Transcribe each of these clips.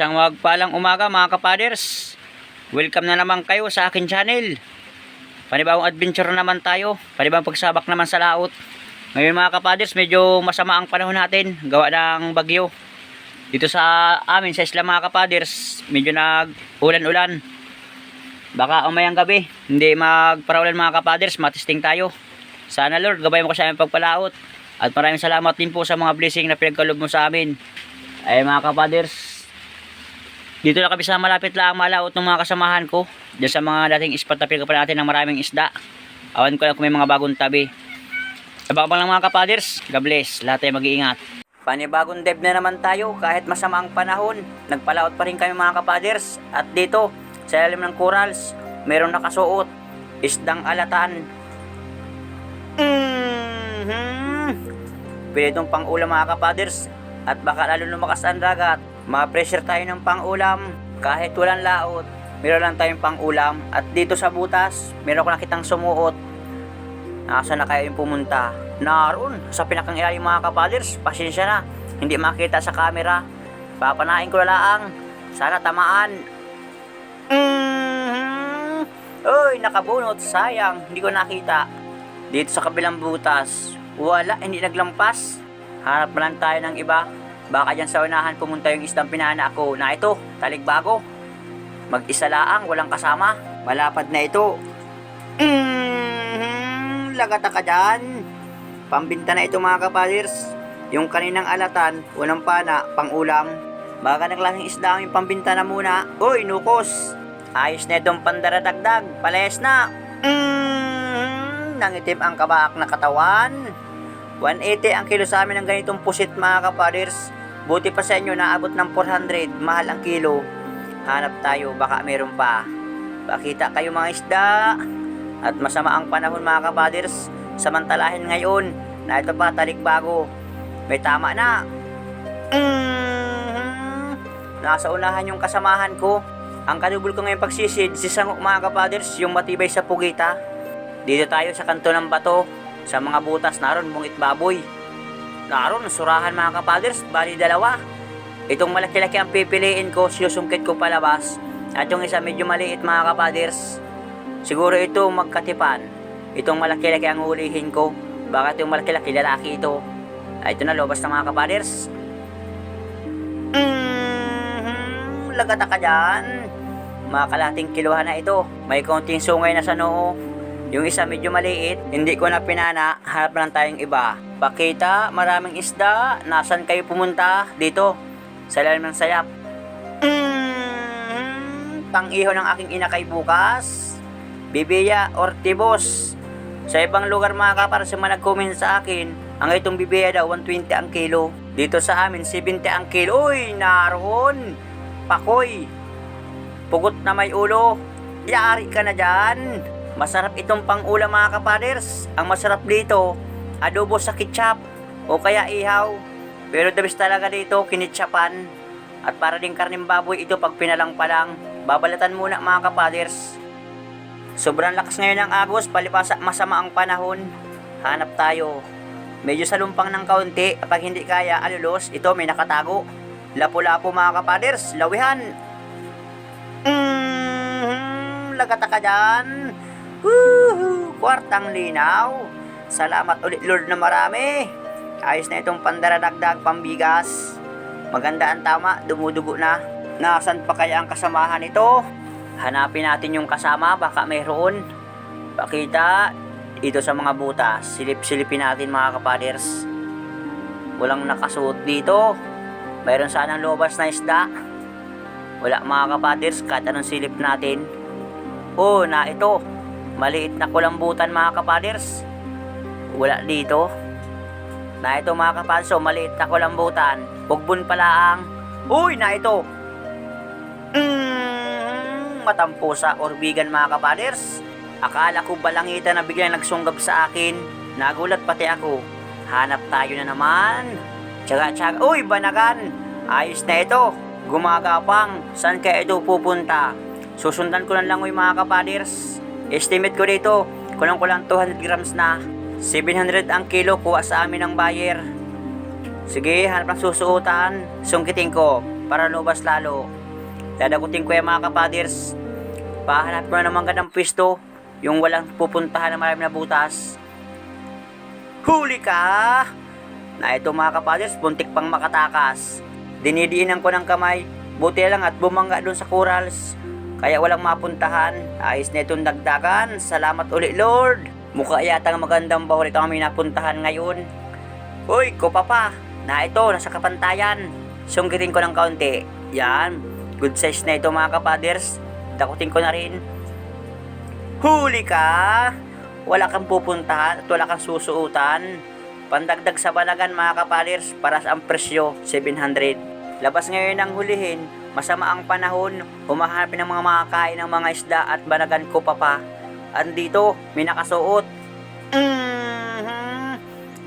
Isang magpalang umaga mga kapaders. Welcome na naman kayo sa akin channel. Panibagong adventure naman tayo. Panibagong pagsabak naman sa laot. Ngayon mga kapaders, medyo masama ang panahon natin. Gawa ng bagyo. Dito sa amin, sa isla mga kapaders, medyo nag-ulan-ulan. Baka umayang gabi, hindi magparaulan mga kapaders, matisting tayo. Sana Lord, gabay mo ko sa aming pagpalaot. At maraming salamat din po sa mga blessing na pinagkalob mo sa amin. Ay mga kapaders, dito na kami sa malapit lang malaot ng mga kasamahan ko. Diyan sa mga dating spot na pinagkapan natin ng maraming isda. Awan ko lang kung may mga bagong tabi. Sabang lang mga kapaders, God bless. Lahat tayo mag-iingat. Panibagong dev na naman tayo kahit masama ang panahon. Nagpalaot pa rin kami mga kapaders. At dito, sa ilalim ng corals, meron nakasuot. Isdang alatan. Mm-hmm. Pwede itong pang-ulam mga kapaders. At baka lalo lumakas ang dagat. Ma-pressure tayo ng pang-ulam. Kahit walang laot, meron lang tayong pang-ulam. At dito sa butas, meron ko nakitang sumuot. Nasa na kayo yung pumunta? Naroon, sa pinakang ilalim mga kapaders. Pasensya na, hindi makita sa camera. Papanain ko na. Sana tamaan. Mm-hmm. Uy, nakabunot. Sayang, hindi ko nakita. Dito sa kabilang butas, wala, hindi naglampas. Hanap na lang tayo ng iba. Baka dyan sa unahan pumunta yung isdang pinana ako na ito, taligbago. Mag-isa laang, walang kasama. Malapad na ito. Mm-hmm. Lagata ka dyan. Pambinta na ito mga kapaders. Yung kaninang alatan, unang pana, pang ulam. Baka naglasing isda ang pambinta na muna. Uy, nukos. Ayos na itong pandaradagdag. Palayas na. Mm, nangitim ang kabaak na katawan. 180 ang kilo sa amin ng ganitong pusit mga kapaders. Buti pa sa inyo naabot ng 400. Mahal ang kilo. Hanap tayo, baka meron pa. Pakita kayo mga isda. At masama ang panahon mga kapaders. Samantalahin ngayon na ito pa talikbago. May tama na. Mhm. Nasa unahan yung kasamahan ko. Ang kanubol ko ngayong pagsisid, si Sangok mga kapaders, yung matibay sa pugita. Dito tayo sa kanto ng bato. Sa mga butas naroon, mungit baboy. Naroon, surahan mga kapaders, bali dalawa. Itong malaki-laki ang pipiliin ko, sinusungkit ko palabas. At yung isa medyo maliit mga kapaders. Siguro ito magkatipan. Itong malaki-laki ang hulihin ko. Baka itong malaki-laki lalaki ito. Ay, ito na, lobas na mga kapaders. Mm-hmm. Lagata ka dyan. Mga kalating kiluhan na ito. May konting sungay na sa noo. Yung isa medyo maliit, hindi ko na pinana, harap lang tayong iba. Pakita, maraming isda, nasan kayo pumunta? Dito, sa ilalim ng sayap. Mm, pang-iho ng aking inakay bukas. Bibiya or tibos. Sa ibang lugar mga kapar sa nag-comment sa akin, ang itong bibiya daw 120 ang kilo. Dito sa amin 70 ang kilo. Uy, naroon. Pakoy. Pugot na may ulo. Yari ka na dyan. Masarap itong pang-ulam mga kapaders. Ang masarap dito, adobo sa ketchup o kaya ihaw. Pero the best talaga dito, kinitsapan. At para din karning baboy ito pag pinalang pa lang. Babalatan muna mga kapaders. Sobrang lakas ngayon ng agos, palipasa masama ang panahon. Hanap tayo. Medyo salumpang ng kaunti, kapag hindi kaya alulos, ito may nakatago. Lapo-lapo mga kapaders, lawihan. Mm, lagata ka dyan. Woohoo! Kwartang linaw. Salamat ulit Lord na marami. Ayos na itong pandaradagdag pambigas. Maganda ang tama, dumudugo na. Nasaan pa kaya ang kasamahan ito? Hanapin natin yung kasama, baka mayroon. Pakita, ito sa mga butas. Silip-silipin natin mga kapaders. Walang nakasuot dito. Mayroon sanang lobas na isda. Wala mga kapaders, kahit anong silip natin. Oh, na ito. Maliit na kulambutan mga kapaders. Wala dito. Na ito mga kapaders, oh, maliit na kulambutan. Pugbon pala ang... Uy, na ito. Mm, matampusa or bigan mga kapaders. Akala ko balangitan na biglang nagsunggab sa akin. Nagulat pati ako. Hanap tayo na naman. Tsaga, tsaga. Uy, banagan. Ayos na ito. Gumagapang. Saan kaya ito pupunta? Susundan ko lang lang yung mga kapaders. Estimate ko dito, kulang ko lang 200 grams na. 700 ang kilo kuha sa amin ng buyer. Sige, hanap ng susuotan. Sungkitin ko. para lumabas lalo. Dadagutin ko yan mga kapaders. Pahanap ko na naman gandang pwesto. Yung walang pupuntahan na marami na butas. Huli ka! Na ito mga kapaders, buntik pang makatakas. Dinidiinan ko ng kamay. Buti lang at bumangga doon sa corals. Kaya walang mapuntahan. Ayos na itong dagdagan. Salamat uli Lord. Mukha yata ng magandang bahol ito kami napuntahan ngayon. Uy, ko pa Na ito, nasa kapantayan. Sunggitin ko ng kaunti. Yan. Good size na ito mga kapaders. Dakutin ko na rin. Huli ka! Wala kang pupuntahan at wala kang susuutan. Pandagdag sa balagan mga kapaders para sa ang presyo, 700. Labas ngayon ang hulihin, masama ang panahon, humahanap ng mga makakain ng mga isda at banagan ko pa pa. Andito, may nakasuot. Mhm.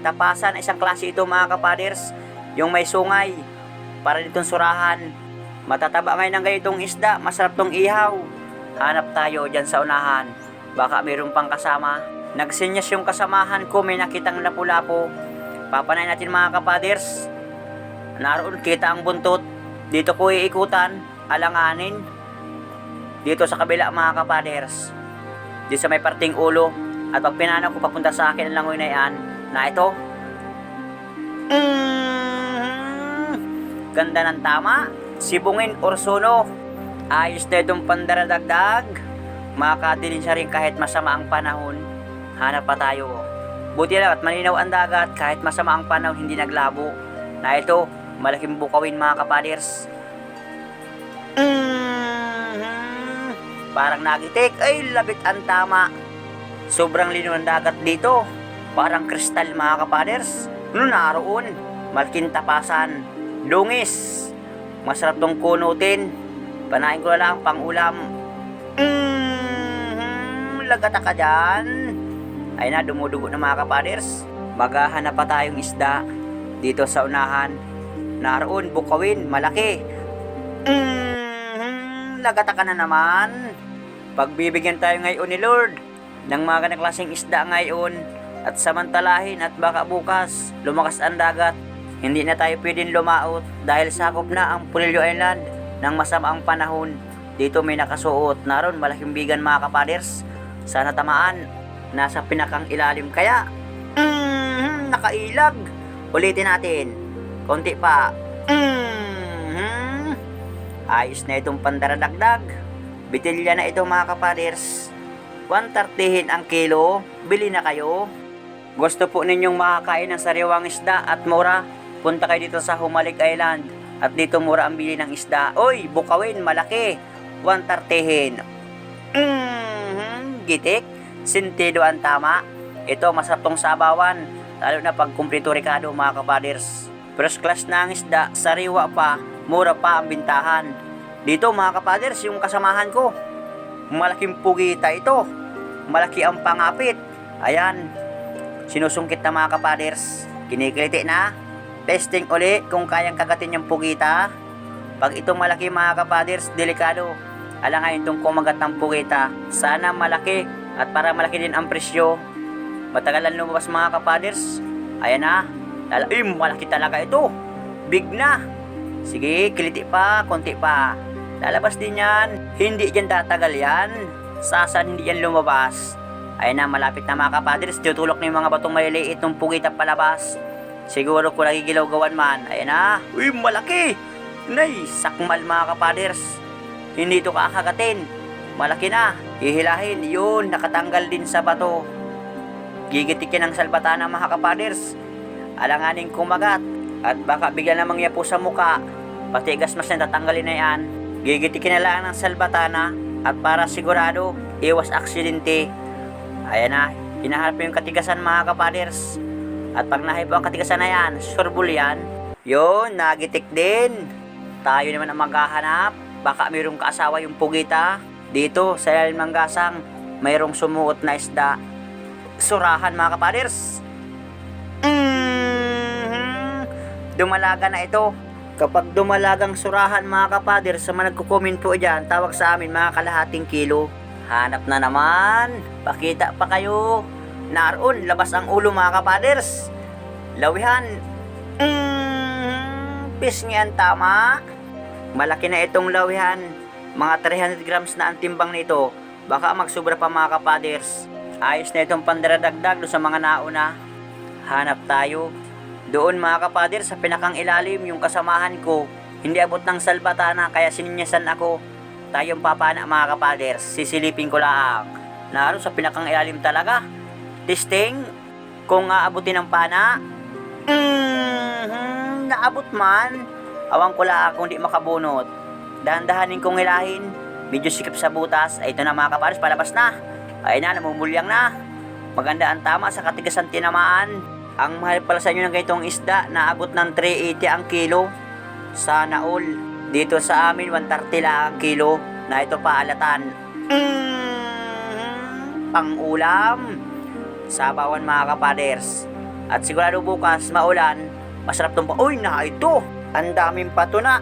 Tapasan, isang klase ito mga kapaders, yung may sungay, para ditong surahan. Matataba ngayon ng ganitong isda, masarap tong ihaw. Hanap tayo dyan sa unahan, baka mayroon pang kasama. Nagsinyas yung kasamahan ko, may nakitang lapu-lapo. Papanay natin mga kapaders. Naroon kita ang buntot. Dito ko iikutan, alanganin. Dito sa kabila mga kapaders. Dito sa may parting ulo. At pag pinanaw ko papunta sa akin ang langoy na yan, na ito. Mhm. Ganda ng tama. Sibungin or suno. Ayos na itong pandaradagdag. Makakadilin siya rin kahit masama ang panahon. Hanap pa tayo. Buti lang at malinaw ang dagat kahit masama ang panahon hindi naglabo. Na ito, malaking bukawin mga kapaders. Mhm. Parang nagitik, ay labit ang tama. Sobrang lino ng dagat dito. Parang kristal mga kapaders. Ano naroon? Malkin tapasan. Lungis. Masarap tong kunutin. Panain ko na lang pang ulam. Mhm. Lagata ka dyan. Ay na, dumudugo na mga kapaders. Maghahanap pa tayong isda dito sa unahan. Naroon, bukawin, malaki. Mhm. Lagata ka na naman. Pagbibigyan tayo ngayon ni Lord ng mga ganang klaseng isda ngayon at samantalahin at baka bukas lumakas ang dagat. Hindi na tayo pwedeng lumaot dahil sakop na ang Pulilio Island ng masamaang panahon. Dito may nakasuot naroon malaking bigan mga kapaders. Sana tamaan. Nasa pinakang ilalim kaya. Mhm, nakailag. Ulitin natin. Konti pa. Mhm. Ayos na itong pandaradagdag. Bitilya na ito mga kapaders. 130 ang kilo. Bili na kayo. Gusto po ninyong makakain ng sariwang isda at mura? Punta kayo dito sa Humalik Island. At dito mura ang bili ng isda. Oy, bukawin, malaki. 130. Mhm, gitik. Sintido ang tama. Ito, masarap tong sabawan. Lalo na pag kumplito ricado mga kapaders. First class na ang isda, sariwa pa, mura pa ang bintahan. Dito mga kapaders, yung kasamahan ko. Malaking pugita ito. Malaki ang pangapit. Ayan. Sinusungkit na mga kapaders. Kinikiliti na. Testing uli kung kayang kagatin yung pugita. Pag itong malaki mga kapaders, delikado. Alangayin itong kumagat ng pugita. Sana malaki at para malaki din ang presyo. Matagalan lumabas mga kapaders. Ayan na. Lala, eh, malaki talaga ito. Big na. Sige, kiliti pa, konti pa. Lalabas din yan. Hindi dyan tatagal yan. Sasan hindi yan lumabas. Ayan na, malapit na mga kapadres. Tutulok na yung mga batong maliliit ng pugita palabas. Siguro kung nagigilaw-gawan man. Ayan na. Uy, malaki. Nay, sakmal mga kapaders. Hindi ito kakagatin. Malaki na. Hihilahin. Yun, nakatanggal din sa bato. Gigitikin ng salbatana mga kapaders. Alanganing kumagat. At baka bigla namang yapo sa muka. Pati gasmas na tatanggalin na yan. Gigitikin na lang ng salbatana. At para sigurado, iwas aksidente. Ayan na, hinahanap mo yung katigasan mga kapaders. At pag nahay po ang katigasan na yan, surbol yan. Yun, nagitik din. Tayo naman ang maghahanap. Baka mayroong kaasawa yung pugita. Dito, sa ilalim ng gasang, mayroong sumuot na isda. Surahan mga kapaders. Dumalaga na ito. Kapag dumalagang surahan mga kapader sa mga nagko-comment po dyan, tawag sa amin mga kalahating kilo. Hanap na naman. Pakita pa kayo. Naroon, labas ang ulo mga kapaders. Lawihan. Mm, pisngi ang tama. Malaki na itong lawihan. Mga 300 grams na ang timbang nito. Baka magsubra pa mga kapaders. Ayos na itong pandaradagdag doon sa mga nauna. Hanap tayo. Doon mga kapaders sa pinakang ilalim yung kasamahan ko. Hindi abot ng salbatana kaya sininyasan ako. Tayong papana mga kapaders. Sisilipin ko lang. Naroon sa pinakang ilalim talaga. Testing. Kung aabutin ng pana. Mhm, naabot man. Awang ko lang kung di makabunot. Dahan-dahanin kong hilahin. Medyo sikip sa butas. Ay, ito na mga kapares, palabas na. Ay na, namumulyang na. Maganda ang tama sa katigasan tinamaan. Ang mahal pala sa inyo ng ganitong isda, naabot ng 380 ang kilo. Sana all. Dito sa amin, 130 lang ang kilo. Na ito pa alatan. Mm, pang-ulam. Sabawan mga kapaders. At sigurado bukas, maulan. Masarap tong pa. Uy, na ito! Ang daming pato na.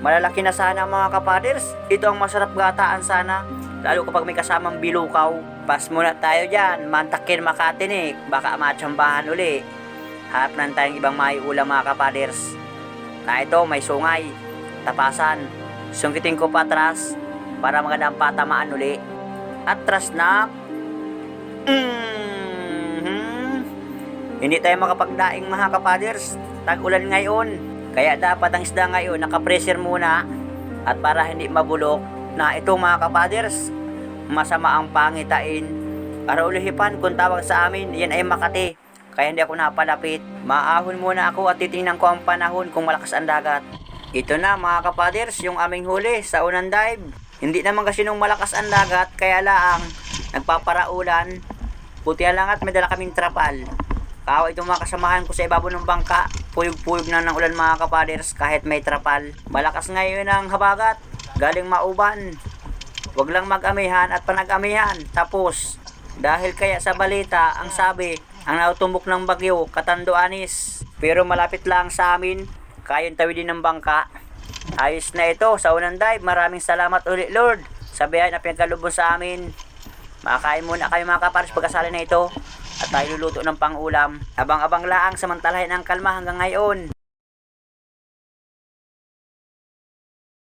Malalaki na sana mga kapaders. Ito ang masarap gataan sana. Lalo kapag may kasamang bilukaw. Pas muna tayo dyan. Mantakin makatinik. Baka matsambahan uli. Harap na tayong ibang may ulam mga kapaders. Na ito, may sungay. Tapasan. Sungkitin ko patras para magandang patamaan uli. Atras na. Mhm. Hindi tayo makapagdaing mga kapaders. Tag-ulan ngayon. Kaya dapat ang isda ngayon nakapressure muna. At para hindi mabulok na ito mga kapaders, masama ang pangitain. Para ulihipan kung tawag sa amin, yan ay Makati. Kaya hindi ako napalapit. Maahon muna ako at titingnan ko ang panahon kung malakas ang dagat. Ito na mga kapaders, yung aming huli sa unang dive. Hindi naman kasi nung malakas ang dagat, kaya laang nagpaparaulan. Buti na lang at may dala kaming trapal. Kawa itong mga kasamahan ko sa ibabaw ng bangka. Puyog-puyog na ng ulan mga kapaders kahit may trapal. Malakas ngayon ang habagat. Galing mauban. Huwag lang mag-amihan at panag-amihan. Tapos, dahil kaya sa balita, ang sabi, ang nautumbok ng bagyo, Katando Anis. Pero malapit lang sa amin, kayang tawidin ng bangka. Ayos na ito sa unang dive. Maraming salamat ulit Lord sa biyaya na pinagkalubon sa amin. Makakain muna kayo mga kapares pagkasali na ito at tayo luluto ng pangulam. Abang-abang laang samantalahin ang kalma hanggang ngayon.